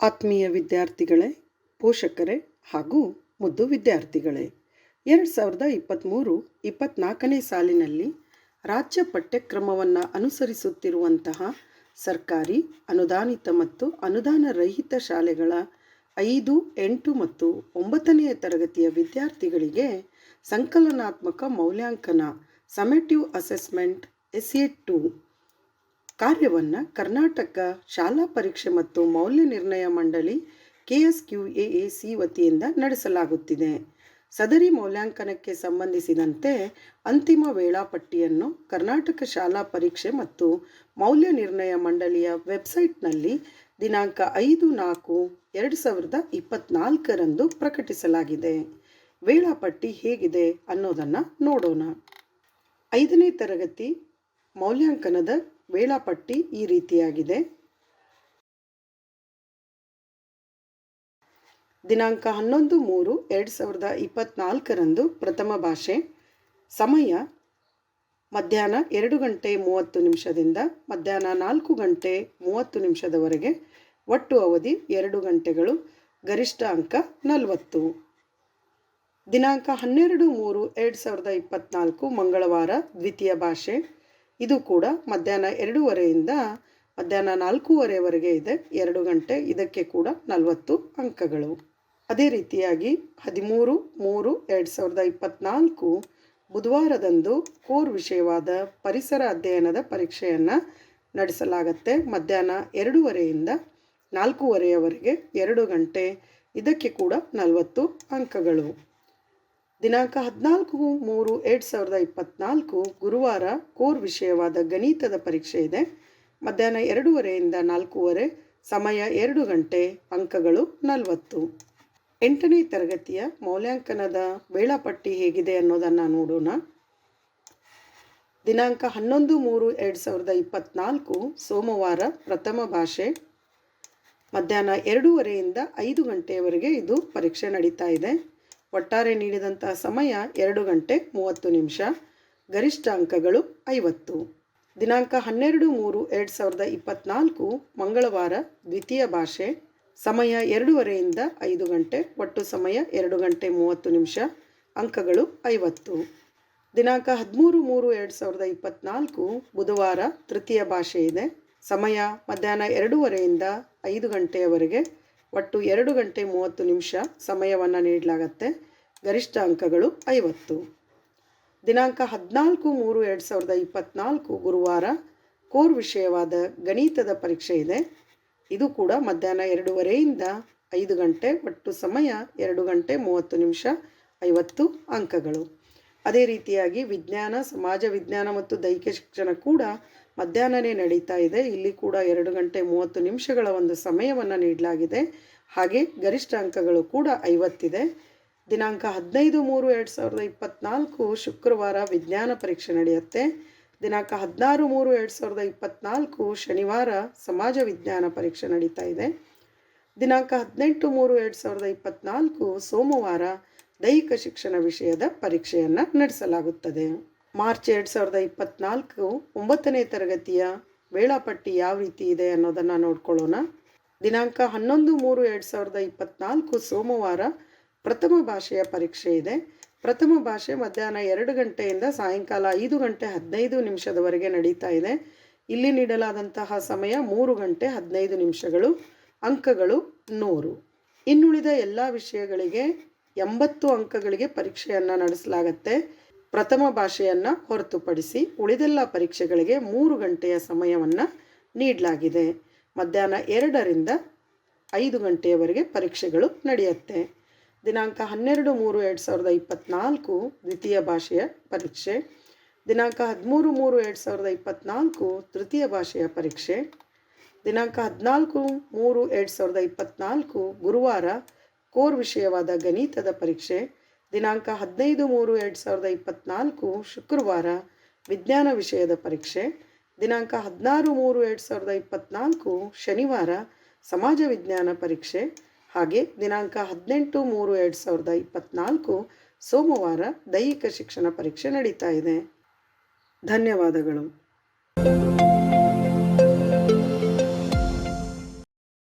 ಆತ್ಮೀಯ ವಿದ್ಯಾರ್ಥಿಗಳೇ, ಪೋಷಕರೇ ಹಾಗೂ ಮುದ್ದು ವಿದ್ಯಾರ್ಥಿಗಳೇ, ಎರಡು ಸಾವಿರದ ಇಪ್ಪತ್ತ್ಮೂರು ಇಪ್ಪತ್ತ್ನಾಲ್ಕನೇ ಸಾಲಿನಲ್ಲಿ ರಾಜ್ಯ ಪಠ್ಯಕ್ರಮವನ್ನು ಅನುಸರಿಸುತ್ತಿರುವಂತಹ ಸರ್ಕಾರಿ, ಅನುದಾನಿತ ಮತ್ತು ಅನುದಾನ ರಹಿತ ಶಾಲೆಗಳ ಐದು, ಎಂಟು ಮತ್ತು ಒಂಬತ್ತನೆಯ ತರಗತಿಯ ವಿದ್ಯಾರ್ಥಿಗಳಿಗೆ ಸಂಕಲನಾತ್ಮಕ ಮೌಲ್ಯಾಂಕನ summative assessment S A two ಕಾರ್ಯವನ್ನು ಕರ್ನಾಟಕ ಶಾಲಾ ಪರೀಕ್ಷೆ ಮತ್ತು ಮೌಲ್ಯ ನಿರ್ಣಯ ಮಂಡಳಿ K S Q A A C ವತಿಯಿಂದ ನಡೆಸಲಾಗುತ್ತಿದೆ. ಸದರಿ ಮೌಲ್ಯಾಂಕನಕ್ಕೆ ಸಂಬಂಧಿಸಿದಂತೆ ಅಂತಿಮ ವೇಳಾಪಟ್ಟಿಯನ್ನು ಕರ್ನಾಟಕ ಶಾಲಾ ಪರೀಕ್ಷೆ ಮತ್ತು ಮೌಲ್ಯ ನಿರ್ಣಯ ಮಂಡಳಿಯ ವೆಬ್ಸೈಟ್ನಲ್ಲಿ ದಿನಾಂಕ ಐದು ನಾಲ್ಕು ಎರಡು ಸಾವಿರದ ಇಪ್ಪತ್ತ್ನಾಲ್ಕರಂದು ಪ್ರಕಟಿಸಲಾಗಿದೆ. ವೇಳಾಪಟ್ಟಿ ಹೇಗಿದೆ ಅನ್ನೋದನ್ನು ನೋಡೋಣ. ಐದನೇ ತರಗತಿ ಮೌಲ್ಯಾಂಕನದ ವೇಳಾಪಟ್ಟಿ ಈ ರೀತಿಯಾಗಿದೆ. ದಿನಾಂಕ ಹನ್ನೊಂದು ಮೂರು ಎರಡು ಸಾವಿರದ ಇಪ್ಪತ್ತ್ನಾಲ್ಕರಂದು ಪ್ರಥಮ ಭಾಷೆ. ಸಮಯ ಮಧ್ಯಾಹ್ನ ಎರಡು ಗಂಟೆ ಮೂವತ್ತು ನಿಮಿಷದಿಂದ ಮಧ್ಯಾಹ್ನ ನಾಲ್ಕು ಗಂಟೆ ಮೂವತ್ತು ನಿಮಿಷದವರೆಗೆ. ಒಟ್ಟು ಅವಧಿ ಎರಡು ಗಂಟೆಗಳು, ಗರಿಷ್ಠ ಅಂಕ ನಲವತ್ತು. ದಿನಾಂಕ ಹನ್ನೆರಡು ಮೂರು ಎರಡು ಸಾವಿರದ ಇಪ್ಪತ್ತ್ನಾಲ್ಕು ಮಂಗಳವಾರ ದ್ವಿತೀಯ ಭಾಷೆ. ಇದು ಕೂಡ ಮಧ್ಯಾಹ್ನ ಎರಡೂವರೆಯಿಂದ ಮಧ್ಯಾಹ್ನ ನಾಲ್ಕೂವರೆವರೆಗೆ ಇದೆ. ಎರಡು ಗಂಟೆ, ಇದಕ್ಕೆ ಕೂಡ ನಲವತ್ತು ಅಂಕಗಳು. ಅದೇ ರೀತಿಯಾಗಿ ಹದಿಮೂರು, ಮೂರು, ಎರಡು ಸಾವಿರದ ಇಪ್ಪತ್ತ್ನಾಲ್ಕು ಬುಧವಾರದಂದು ಕೋರ್ ವಿಷಯವಾದ ಪರಿಸರ ಅಧ್ಯಯನದ ಪರೀಕ್ಷೆಯನ್ನು ನಡೆಸಲಾಗತ್ತೆ. ಮಧ್ಯಾಹ್ನ ಎರಡೂವರೆಯಿಂದ ನಾಲ್ಕೂವರೆಯವರೆಗೆ ಎರಡು ಗಂಟೆ, ಇದಕ್ಕೆ ಕೂಡ ನಲವತ್ತು ಅಂಕಗಳು. ದಿನಾಂಕ ಹದಿನಾಲ್ಕು ಮೂರು ಎರಡು ಸಾವಿರದ ಇಪ್ಪತ್ತ್ನಾಲ್ಕು ಗುರುವಾರ ಕೋರ್ ವಿಷಯವಾದ ಗಣಿತದ ಪರೀಕ್ಷೆ ಇದೆ. ಮಧ್ಯಾಹ್ನ ಎರಡೂವರೆಯಿಂದ ನಾಲ್ಕೂವರೆ, ಸಮಯ ಎರಡು ಗಂಟೆ, ಅಂಕಗಳು ನಲವತ್ತು. ಎಂಟನೇ ತರಗತಿಯ ಮೌಲ್ಯಾಂಕನದ ವೇಳಾಪಟ್ಟಿ ಹೇಗಿದೆ ಅನ್ನೋದನ್ನು ನೋಡೋಣ. ದಿನಾಂಕ ಹನ್ನೊಂದು ಮೂರು ಎರಡು ಸಾವಿರದ ಇಪ್ಪತ್ತ್ನಾಲ್ಕು ಸೋಮವಾರ ಪ್ರಥಮ ಭಾಷೆ. ಮಧ್ಯಾಹ್ನ ಎರಡೂವರೆಯಿಂದ ಐದು ಗಂಟೆಯವರೆಗೆ ಇದು ಪರೀಕ್ಷೆ ನಡೀತಾ ಇದೆ. ಒಟ್ಟಾರೆ ನೀಡಿದಂತಹ ಸಮಯ ಎರಡು ಗಂಟೆ ಮೂವತ್ತು ನಿಮಿಷ. ಗರಿಷ್ಠ ಅಂಕಗಳು ಐವತ್ತು. ದಿನಾಂಕ ಹನ್ನೆರಡು ಮೂರು ಎರಡು ಸಾವಿರದ ಇಪ್ಪತ್ತ್ನಾಲ್ಕು ಮಂಗಳವಾರ ದ್ವಿತೀಯ ಭಾಷೆ. ಸಮಯ ಎರಡೂವರೆಯಿಂದ ಐದು ಗಂಟೆ, ಒಟ್ಟು ಸಮಯ ಎರಡು ಗಂಟೆ ಮೂವತ್ತು ನಿಮಿಷ. ಅಂಕಗಳು ಐವತ್ತು. ದಿನಾಂಕ ಹದಿಮೂರು ಮೂರು ಎರಡು ಸಾವಿರದ ಇಪ್ಪತ್ತ್ನಾಲ್ಕು ಬುಧವಾರ ತೃತೀಯ ಭಾಷೆ ಇದೆ. ಸಮಯ ಮಧ್ಯಾಹ್ನ ಎರಡೂವರೆಯಿಂದ ಐದು ಗಂಟೆಯವರೆಗೆ ಒಟ್ಟು ಎರಡು ಗಂಟೆ ಮೂವತ್ತು ನಿಮಿಷ ಸಮಯವನ್ನು ನೀಡಲಾಗತ್ತೆ. ಗರಿಷ್ಠ ಅಂಕಗಳು ಐವತ್ತು. ದಿನಾಂಕ ಹದಿನಾಲ್ಕು ಮೂರು ಎರಡು ಸಾವಿರದ ಇಪ್ಪತ್ತ್ನಾಲ್ಕು ಗುರುವಾರ ಕೋರ್ ವಿಷಯವಾದ ಗಣಿತದ ಪರೀಕ್ಷೆ ಇದೆ. ಇದು ಕೂಡ ಮಧ್ಯಾಹ್ನ ಎರಡೂವರೆಯಿಂದ ಐದು ಗಂಟೆ ಒಟ್ಟು ಸಮಯ ಎರಡು ಗಂಟೆ ಮೂವತ್ತು ನಿಮಿಷ ಐವತ್ತು ಅಂಕಗಳು. ಅದೇ ರೀತಿಯಾಗಿ ವಿಜ್ಞಾನ, ಸಮಾಜ ವಿಜ್ಞಾನ ಮತ್ತು ದೈಹಿಕ ಶಿಕ್ಷಣ ಕೂಡ ಮಧ್ಯಾಹ್ನನೇ ನಡೀತಾ ಇದೆ. ಇಲ್ಲಿ ಕೂಡ ಎರಡು ಗಂಟೆ ಮೂವತ್ತು ನಿಮಿಷಗಳ ಒಂದು ಸಮಯವನ್ನು ನೀಡಲಾಗಿದೆ. ಹಾಗೆ ಗರಿಷ್ಠ ಅಂಕಗಳು ಕೂಡ ಐವತ್ತಿದೆ. ದಿನಾಂಕ ಹದಿನೈದು ಮೂರು ಎರಡು ಸಾವಿರದ ಇಪ್ಪತ್ತ್ನಾಲ್ಕು ಶುಕ್ರವಾರ ವಿಜ್ಞಾನ ಪರೀಕ್ಷೆ ನಡೆಯುತ್ತೆ. ದಿನಾಂಕ ಹದಿನಾರು ಮೂರು ಎರಡು ಸಾವಿರದ ಇಪ್ಪತ್ತ್ನಾಲ್ಕು ಶನಿವಾರ ಸಮಾಜ ವಿಜ್ಞಾನ ಪರೀಕ್ಷೆ ನಡೀತಾ ಇದೆ. ದಿನಾಂಕ ಹದಿನೆಂಟು ಮೂರು ಎರಡು ಸಾವಿರದ ಇಪ್ಪತ್ತ್ನಾಲ್ಕು ಸೋಮವಾರ ದೈಹಿಕ ಶಿಕ್ಷಣ ವಿಷಯದ ಪರೀಕ್ಷೆಯನ್ನು ನಡೆಸಲಾಗುತ್ತದೆ. ಮಾರ್ಚ್ ಎರಡು ಸಾವಿರದ ಇಪ್ಪತ್ತ್ನಾಲ್ಕು ಒಂಬತ್ತನೇ ತರಗತಿಯ ವೇಳಾಪಟ್ಟಿ ಯಾವ ರೀತಿ ಇದೆ ಅನ್ನೋದನ್ನು ನೋಡ್ಕೊಳ್ಳೋಣ. ದಿನಾಂಕ ಹನ್ನೊಂದು ಮೂರು ಎರಡು ಸಾವಿರದ ಇಪ್ಪತ್ತ್ನಾಲ್ಕು ಸೋಮವಾರ ಪ್ರಥಮ ಭಾಷೆಯ ಪರೀಕ್ಷೆ ಇದೆ. ಪ್ರಥಮ ಭಾಷೆ ಮಧ್ಯಾಹ್ನ ಎರಡು ಗಂಟೆಯಿಂದ ಸಾಯಂಕಾಲ ಐದು ಗಂಟೆ ಹದಿನೈದು ನಿಮಿಷದವರೆಗೆ ನಡೀತಾ ಇದೆ. ಇಲ್ಲಿ ನೀಡಲಾದಂತಹ ಸಮಯ ಮೂರು ಗಂಟೆ ಹದಿನೈದು ನಿಮಿಷಗಳು, ಅಂಕಗಳು ನೂರು. ಇನ್ನುಳಿದ ಎಲ್ಲ ವಿಷಯಗಳಿಗೆ ಎಂಬತ್ತು ಅಂಕಗಳಿಗೆ ಪರೀಕ್ಷೆಯನ್ನು ನಡೆಸಲಾಗತ್ತೆ. ಪ್ರಥಮ ಭಾಷೆಯನ್ನು ಹೊರತುಪಡಿಸಿ ಉಳಿದೆಲ್ಲ ಪರೀಕ್ಷೆಗಳಿಗೆ ಮೂರು ಗಂಟೆಯ ಸಮಯವನ್ನು ನೀಡಲಾಗಿದೆ. ಮಧ್ಯಾಹ್ನ ಎರಡರಿಂದ ಐದು ಗಂಟೆಯವರೆಗೆ ಪರೀಕ್ಷೆಗಳು ನಡೆಯುತ್ತೆ. ದಿನಾಂಕ ಹನ್ನೆರಡು ಮೂರು ಎರಡು ಸಾವಿರದ ಇಪ್ಪತ್ತ್ನಾಲ್ಕು ದ್ವಿತೀಯ ಭಾಷೆಯ ಪರೀಕ್ಷೆ. ದಿನಾಂಕ ಹದಿಮೂರು ಮೂರು ಎರಡು ಸಾವಿರದ ಇಪ್ಪತ್ತ್ನಾಲ್ಕು ತೃತೀಯ ಭಾಷೆಯ ಪರೀಕ್ಷೆ. ದಿನಾಂಕ ಹದಿನಾಲ್ಕು ಮೂರು ಎರಡು ಸಾವಿರದ ಇಪ್ಪತ್ತ್ನಾಲ್ಕು ಗುರುವಾರ ಕೋರ್ ವಿಷಯವಾದ ಗಣಿತದ ಪರೀಕ್ಷೆ ದಿನಾಂಕ ಹದಿನೈದು ಮೂರು ಎರಡು ಸಾವಿರದ ಇಪ್ಪತ್ತ್ನಾಲ್ಕು ಶುಕ್ರವಾರ ವಿಜ್ಞಾನ ವಿಷಯದ ಪರೀಕ್ಷೆ ದಿನಾಂಕ ಹದಿನಾರು ಮೂರು ಎರಡು ಸಾವಿರದ ಇಪ್ಪತ್ತ್ನಾಲ್ಕು ಶನಿವಾರ ಸಮಾಜ ವಿಜ್ಞಾನ ಪರೀಕ್ಷೆ ಹಾಗೆ ದಿನಾಂಕ ಹದಿನೆಂಟು ಮೂರು ಎರಡು ಸಾವಿರದ ಇಪ್ಪತ್ತ್ನಾಲ್ಕು ಸೋಮವಾರ ದೈಹಿಕ ಶಿಕ್ಷಣ ಪರೀಕ್ಷೆ ನಡೀತಾ ಇದೆ. ಧನ್ಯವಾದಗಳು.